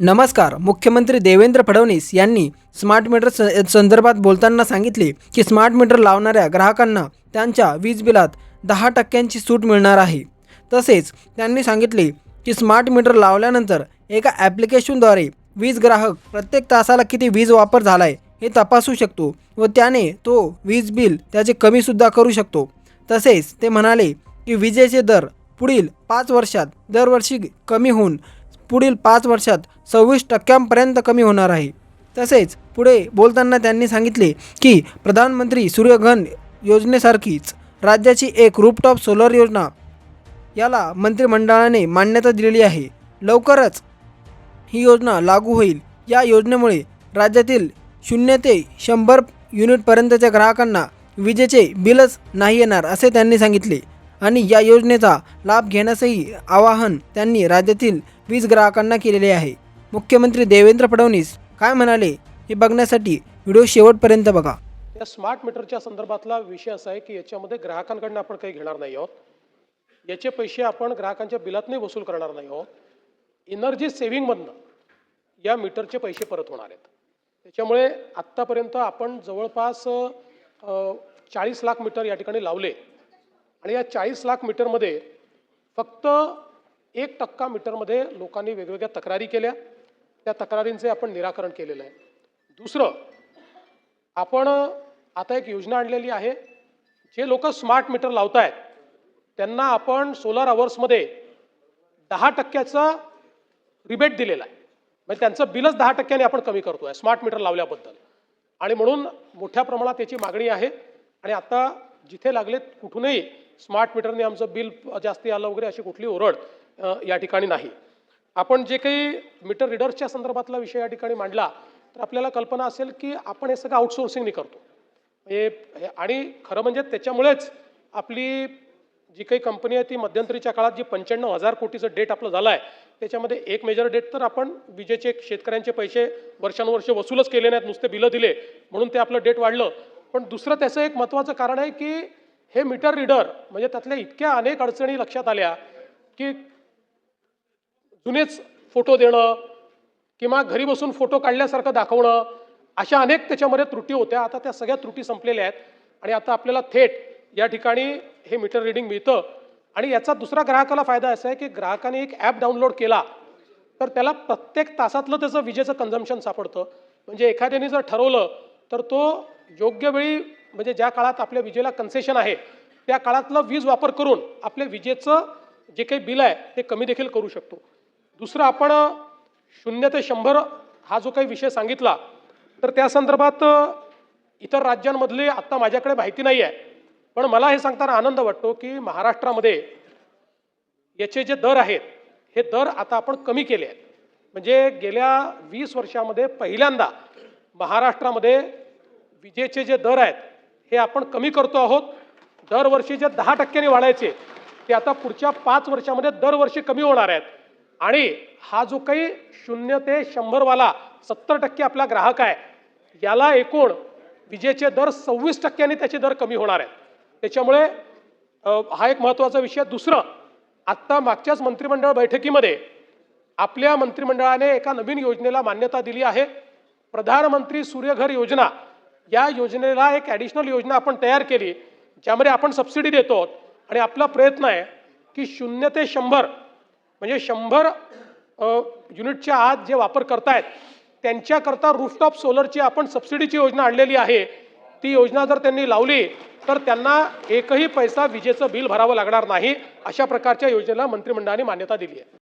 नमस्कार. मुख्यमंत्री देवेंद्र फडणवीस यांनी स्मार्ट मीटर स- संदर्भात बोलताना सांगितले की स्मार्ट मीटर लावणाऱ्या ग्राहकांना त्यांच्या वीज बिलात दहा टक्क्यांची सूट मिळणार आहे. तसेच त्यांनी सांगितले की स्मार्ट मीटर लावल्यानंतर एका ॲप्लिकेशनद्वारे वीज ग्राहक प्रत्येक तासाला किती वीज वापर झाला आहे हे तपासू शकतो व त्याने तो वीज बिल त्याचे कमीसुद्धा करू शकतो. तसेच ते म्हणाले की विजेचे दर पुढील पाच वर्षात दरवर्षी कमी होऊन पुढील पाच वर्षात सव्वीस टक्क्यांपर्यंत कमी होणार आहे. तसेच पुढे बोलताना त्यांनी सांगितले की प्रधानमंत्री सूर्यघन योजनेसारखीच राज्याची एक रूपटॉप सोलर योजना याला मंत्रिमंडळाने मान्यता दिलेली आहे. लवकरच ही योजना लागू होईल. या योजनेमुळे राज्यातील शून्य ते शंभर युनिटपर्यंतच्या ग्राहकांना विजेचे बिलच नाही येणार असे त्यांनी सांगितले. आणि या योजनेचा लाभ घेण्यासही आवाहन त्यांनी राज्यातील वीज ग्राहकांना केलेले आहे. मुख्यमंत्री देवेंद्र फडणवीस काय म्हणाले हे बघण्यासाठी व्हिडिओ शेवटपर्यंत बघा. या स्मार्ट मीटरच्या संदर्भातला विषय असा आहे की याच्यामध्ये ग्राहकांकडनं आपण काही घेणार नाही आहोत. याचे पैसे आपण ग्राहकांच्या बिलातने वसूल करणार नाही आहोत. एनर्जी सेव्हिंगमधनं या मीटरचे पैसे परत होणार आहेत. त्याच्यामुळे आत्तापर्यंत आपण जवळपास चाळीस लाख मीटर या ठिकाणी लावले. आणि या चाळीस लाख मीटरमध्ये फक्त एक टक्का मीटरमध्ये लोकांनी वेगवेगळ्या तक्रारी केल्या. त्या तक्रारींचे आपण निराकरण केलेलं आहे. दुसरं आपण आता एक योजना आणलेली आहे. जे लोक स्मार्ट मीटर लावत आहेत त्यांना आपण सोलर अवर्समध्ये दहा टक्क्याचा रिबेट दिलेला आहे. म्हणजे त्यांचं बिलच दहा टक्क्याने आपण कमी करतो आहे स्मार्ट मीटर लावल्याबद्दल. आणि म्हणून मोठ्या प्रमाणात त्याची मागणी आहे. आणि आता जिथे लागलेत कुठूनही स्मार्ट मीटरने आमचं बिल जास्ती आलं वगैरे अशी कुठली ओरड या ठिकाणी नाही. आपण जे काही मीटर रिडर्सच्या संदर्भातला विषय या ठिकाणी मांडला तर आपल्याला कल्पना असेल की आपण हे सगळं आउटसोर्सिंगने करतो. हे हे- आणि खरं म्हणजे त्याच्यामुळेच आपली जी काही कंपनी आहे ती मध्यंतरीच्या काळात जी पंच्याण्णव हजार कोटीचं डेट आपलं झालं आहे त्याच्यामध्ये एक मेजर डेट तर आपण विजेचे शेतकऱ्यांचे पैसे वर्षानुवर्ष वसूलच केले नाहीत नुसते बिलं दिले म्हणून ते आपलं डेट वाढलं. पण दुसरं त्याचं एक महत्त्वाचं कारण आहे की हे मीटर रीडर म्हणजे त्यातल्या इतक्या अनेक अडचणी लक्षात आल्या की जुनेच फोटो देणं किंवा घरी बसून फोटो काढल्यासारखं दाखवणं अशा अनेक त्याच्यामध्ये त्रुटी होत्या. आता त्या सगळ्या त्रुटी संपलेल्या आहेत आणि आता आपल्याला थेट या ठिकाणी हे मीटर रिडिंग मिळतं. आणि याचा दुसरा ग्राहकाला फायदा असा आहे की ग्राहकाने एक ॲप डाउनलोड केला तर त्याला प्रत्येक तासातलं त्याचं विजेचं कन्झम्पशन सापडतं. म्हणजे एखाद्याने जर ठरवलं तर तो योग्य वेळी म्हणजे ज्या काळात आपल्या विजेला कन्सेशन आहे त्या काळातलं वीज वापर करून आपल्या विजेचं जे काही बिल आहे ते कमी देखील करू शकतो. दुसरं आपण शून्य ते शंभर हा जो काही विषय सांगितला तर त्या संदर्भात इतर राज्यांमधली आत्ता माझ्याकडे माहिती नाही आहे पण मला हे सांगताना आनंद वाटतो की महाराष्ट्रामध्ये याचे जे दर आहेत हे दर आता आपण कमी केले आहेत. म्हणजे गेल्या वीस वर्षामध्ये पहिल्यांदा महाराष्ट्रामध्ये विजेचे जे दर आहेत हे आपण कमी करतो आहोत. दरवर्षी जे दहा टक्क्यांनी वाढायचे ते आता पुढच्या पाच वर्षामध्ये दरवर्षी कमी होणार आहेत. आणि हा जो काही शून्य ते शंभरवाला सत्तर टक्के आपला ग्राहक आहे याला एकूण विजेचे दर सव्वीस टक्क्यांनी त्याचे दर कमी होणार आहेत. त्याच्यामुळे हा एक महत्त्वाचा विषय. दुसरं आत्ता मागच्याच मंत्रिमंडळ बैठकीमध्ये आपल्या मंत्रिमंडळाने एका नवीन योजनेला मान्यता दिली आहे. प्रधानमंत्री सूर्यघर योजना. या योजनेला एक ॲडिशनल योजना आपण तयार केली ज्यामध्ये आपण सबसिडी देतो. आहोत आणि आपला प्रयत्न आहे की शून्य ते शंभर म्हणजे शंभर युनिटच्या आत जे वापर करतायत त्यांच्याकरता रूफटॉप सोलरची आपण सबसिडीची योजना आणलेली आहे. ती योजना जर त्यांनी लावली तर त्यांना एकही पैसा विजेचं बिल भरावं लागणार नाही अशा प्रकारच्या योजनेला मंत्रिमंडळाने मान्यता दिली आहे.